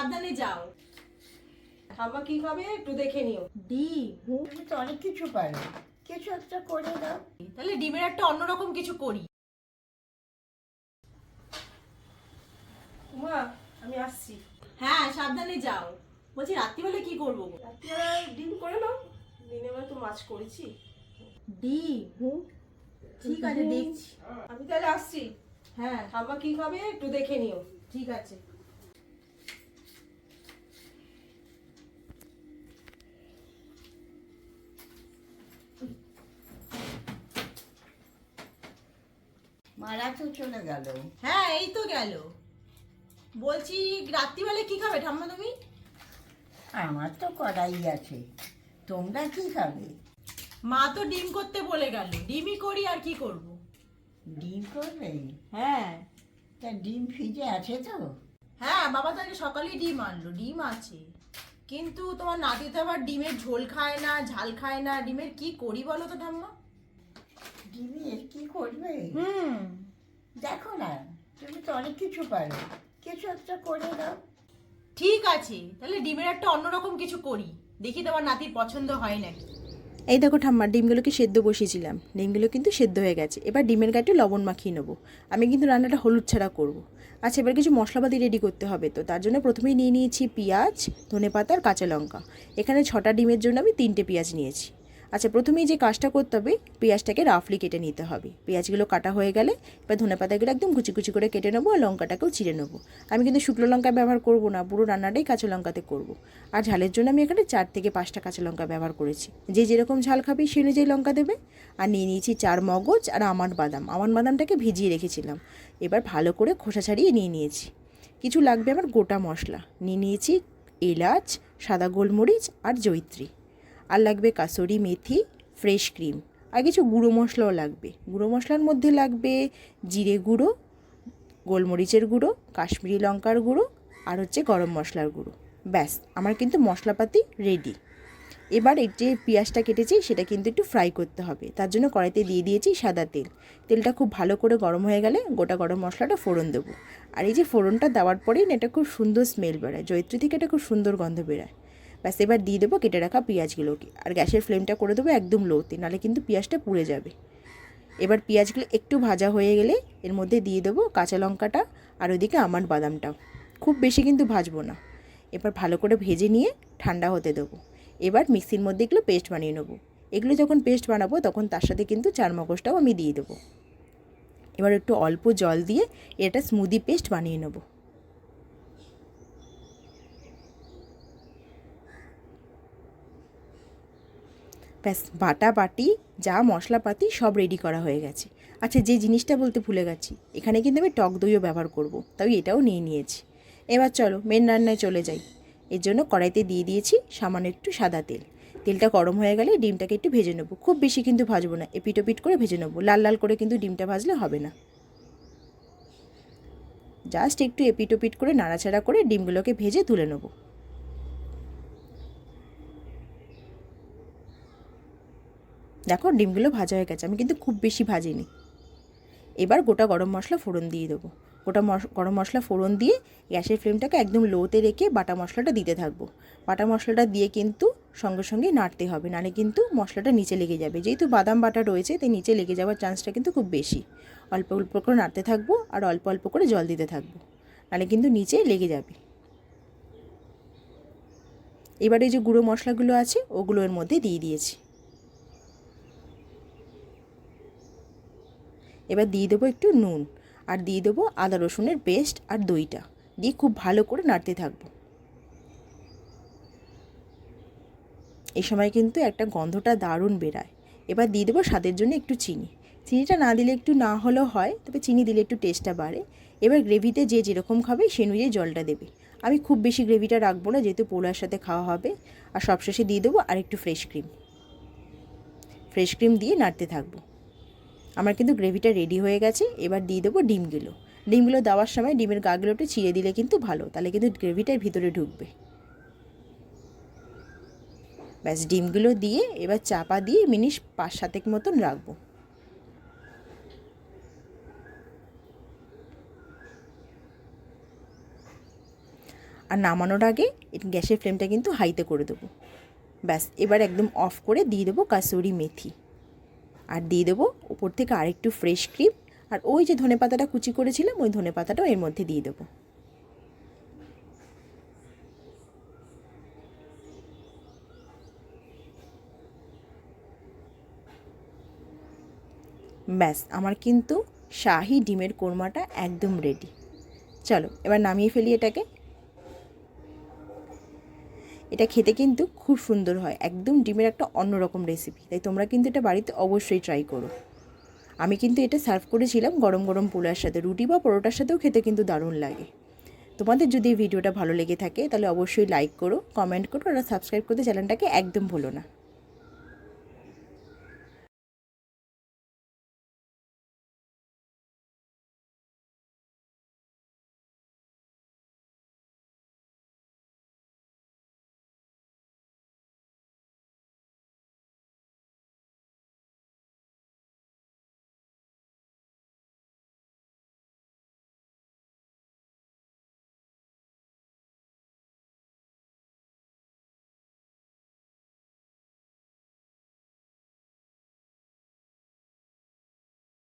সাবধানে যাও। ঠাম্মা কি খাবে একটু দেখে নিও। ডিম। তুমি তো অনেক কিছু পারো কিছু একটা করে দাও। তাহলে ডিমের একটা অন্যরকম কিছু করি। উমা আমি আসছি। হ্যাঁ সাবধানে যাও। বলছি রাত্রিবেলা কি করব? রাত্রিবেলা ডিম করে নাও। দিনের বেলা তো মাছ করেছি। ডিম? ঠিক আছে দেখছি। আমি তাহলে আসছি। হ্যাঁ। ঠাম্মা কি খাবে একটু দেখে নিও। ঠিক আছে। মারা তো চলে গেল। হ্যাঁ এই তো গেল। বলছি রাত্রিবেলা কি খাবে ঠাম্মা তুমি? আমার তো করাই আছে। তোমরা কি খাবে? মা তো ডিম করতে বলে গেল। ডিমই করি আর কি করব? ডিম করবে? হ্যাঁ। তা ডিম ফ্রিজে আছে তো? হ্যাঁ বাবা তাকে সকালেই ডিম আনলো। ডিম আছে। কিন্তু তোমার নাতি তো আবার ডিমের ঝোল খায় না ঝাল খায় না। ডিমের কি করি বলো তো ঠাম্মা? ডিমের কি করবে? হুম। দেখো না তুমি তো অনেক কিছু পারো। কিছু একটা করে দাও। ঠিক আছে তাহলে ডিমের একটা অন্যরকম কিছু করি। দেখি তোমার নাতির পছন্দ হয় নাকি। এই দেখো ঠাম্মা ডিমগুলোকে সেদ্ধ বসিয়েছিলাম। ডিমগুলো কিন্তু সেদ্ধ হয়ে গেছে। এবার ডিমের গায়ে লবণ মাখিয়ে নেব। আমি কিন্তু রান্নাটা হলুদ ছাড়া করব। আচ্ছা এবার কিছু মশলাপাতি রেডি করতে হবে তো। তার জন্য প্রথমেই নিয়ে নিয়েছি পেঁয়াজ ধনেপাতা আর কাঁচা লঙ্কা। এখানে ছটা ডিমের জন্য আমি তিনটে পেঁয়াজ নিয়েছি। আচ্ছা প্রথমেই যে কাজটা করতে হবে, পেঁয়াজটাকে রাফলি কেটে নিতে হবে। পেঁয়াজগুলো কাটা হয়ে গেলে এবার ধনেপাতাগুলো একদম কুচি কুচি করে কেটে নেব আর লঙ্কাটাকেও চিড়ে নেব। আমি কিন্তু শুকনো লঙ্কা ব্যবহার করব না, পুরো রান্নাটাই কাঁচা লঙ্কাতে করব। আর ঝালের জন্য আমি এখানে চার থেকে পাঁচটা কাঁচা লঙ্কা ব্যবহার করেছি। যে যেরকম ঝাল খাবি সে অনুযায়ী লঙ্কা দেবে। আর নিয়ে নিয়েছি চার মগজ আর আমার বাদাম। আমার বাদামটাকে ভিজিয়ে রেখেছিলাম। এবার ভালো করে খোসা ছাড়িয়ে নিয়ে নিয়েছি। কিছু লাগবে আমার গোটা মশলা। নিয়ে নিয়েছি এলাচ, সাদা গোলমরিচ আর জৈত্রী আর লাগবে কাসুরি মেথি ফ্রেশ ক্রিম আর কিছু গুঁড়ো মশলাও লাগবে। গুঁড়ো মশলার মধ্যে লাগবে জিরে গুঁড়ো, গোলমরিচের গুঁড়ো, কাশ্মীরি লঙ্কার গুঁড়ো আর হচ্ছে গরম মশলার গুঁড়ো। ব্যাস, আমার কিন্তু মশলাপাতি রেডি এবার এই যে পেঁয়াজটা কেটেছি, সেটা কিন্তু একটু ফ্রাই করতে হবে। তার জন্য কড়াইতে দিয়ে দিয়েছি সাদা তেল। তেলটা খুব ভালো করে গরম হয়ে গেলে গোটা গরম মশলাটা ফোড়ন দেবো। আর এই যে ফোড়নটা দেওয়ার পরেই না, এটা খুব সুন্দর স্মেল বেরোয়। জৈত্রী থেকে এটা খুব সুন্দর গন্ধ বেরোয়। ব্যাস, এবার দিয়ে দেবো কেটে রাখা পেঁয়াজগুলোকে। আর গ্যাসের ফ্লেমটা করে দেবো একদম লোতে নাহলে কিন্তু পেঁয়াজটা পুড়ে যাবে। এবার পেঁয়াজগুলো একটু ভাজা হয়ে গেলে এর মধ্যে দিয়ে দেবো কাঁচা লঙ্কাটা আর ওইদিকে আমার বাদামটাও। খুব বেশি কিন্তু ভাজবো না। এবার ভালো করে ভেজে নিয়ে ঠান্ডা হতে দেবো। এবার মিক্সির মধ্যে এগুলো পেস্ট বানিয়ে নেব। এগুলো যখন পেস্ট বানাবো তখন তার সাথে কিন্তু চার মগজটাও আমি দিয়ে দেবো। এবার একটু অল্প জল দিয়ে এটা স্মুদি পেস্ট বানিয়ে নেব। ব্যাস, বাটা বাটি, যা মশলাপাতি সব রেডি করা হয়ে গেছে। আচ্ছা যে জিনিসটা বলতে ভুলে গেছি, এখানে কিন্তু আমি টক দইও ব্যবহার করব তাই এটাও নিয়ে নিয়েছি। এবার চলো মেন রান্নায় চলে যাই। এর জন্য কড়াইতে দিয়ে দিয়েছি সামান্য একটু সাদা তেল। তেলটা গরম হয়ে গেলে ডিমটাকে একটু ভেজে নেব। খুব বেশি কিন্তু ভাজবো না এপিটোপিট করে ভেজে নেব। লাল লাল করে কিন্তু ডিমটা ভাজলে হবে না। জাস্ট একটু এপিটোপিট করে নাড়াচাড়া করে ডিমগুলোকে ভেজে তুলে নেব। দেখো ডিমগুলো ভাজা হয়ে গেছে, আমি কিন্তু খুব বেশি ভাজিনি। এবার গোটা গরম মশলা ফোড়ন দিয়ে দেবো। গোটা গরম মশলা ফোড়ন দিয়ে গ্যাসের ফ্লেমটাকে একদম লোতে রেখে বাটা মশলাটা দিতে থাকব। বাটা মশলাটা দিয়ে কিন্তু সঙ্গে সঙ্গে নাড়তে হবে, নাহলে কিন্তু মশলাটা নিচে লেগে যাবে। যেহেতু বাদাম বাটা রয়েছে, তাই নিচে লেগে যাওয়ার চান্সটা কিন্তু খুব বেশি। অল্প অল্প করে নাড়তে থাকব আর অল্প অল্প করে জল দিতে থাকব, নাহলে কিন্তু নিচে লেগে যাবে। এবারে যে গুঁড়ো মশলাগুলো আছে, ওগুলো এর মধ্যে দিয়ে দিয়েছি। এবার দিয়ে দেবো একটু নুন আর দিয়ে দেবো আদা রসুনের পেস্ট আর দইটা। দিয়ে খুব ভালো করে নাড়তে থাকব। এই সময় কিন্তু একটা গন্ধটা দারুণ বেরায়। এবার দিয়ে দেবো স্বাদের জন্য একটু চিনি। চিনিটা না দিলে একটু না হলেও হয়, তবে চিনি দিলে একটু টেস্টটা বাড়ে। এবার গ্রেভিতে যে যেরকম খাবে সে অনুযায়ী জলটা দেবে। আমি খুব বেশি গ্রেভিটা রাখব না, যেহেতু পোলার সাথে খাওয়া হবে। আর সবশেষে দিয়ে দেবো আর একটু ফ্রেশ ক্রিম। ফ্রেশ ক্রিম দিয়ে নাড়তে থাকব। আমার কিন্তু গ্রেভিটা রেডি হয়ে গেছে, এবার দিয়ে দেবো ডিমগুলো। ডিমগুলো দেওয়ার সময় ডিমের গাগুলো একটু ছিঁড়ে দিলে কিন্তু ভালো, তাহলে কিন্তু গ্রেভিটার ভিতরে ঢুকবে। ব্যাস, ডিমগুলো দিয়ে এবার চাপা দিয়ে মিনিট পাঁচ সাতেক মতন রাখব। আর নামানোর আগে গ্যাসের ফ্লেমটা কিন্তু হাইতে করে দেবো। ব্যাস, এবার একদম অফ করে দিয়ে দেবো কাসুরি মেথি। আর দিয়ে দেবো উপর থেকে আরেকটু ফ্রেশ ক্রিম আর ওই যে ধনে পাতাটা কুচি করেছিলাম, ওই ধনে পাতাটাও এর মধ্যে দিয়ে দেবো। ব্যাস, আমার কিন্তু শাহি ডিমের কোরমাটা একদম রেডি চলো, এবার নামিয়ে ফেলি এটাকে। এটা খেতে কিন্তু খুব সুন্দর হয়। একদম ডিমের একটা অন্যরকম রেসিপি তাই তোমরা কিন্তু এটা বাড়িতে অবশ্যই ট্রাই করো। আমি কিন্তু এটা সার্ভ করেছিলাম গরম গরম পোলার সাথে। রুটি বা পরোটার সাথেও খেতে কিন্তু দারুণ লাগে। তোমাদের যদি ভিডিওটা ভালো লেগে থাকে, তাহলে অবশ্যই লাইক করো কমেন্ট করো আর সাবস্ক্রাইব করতে চ্যানেলটাকে একদম ভুলো না।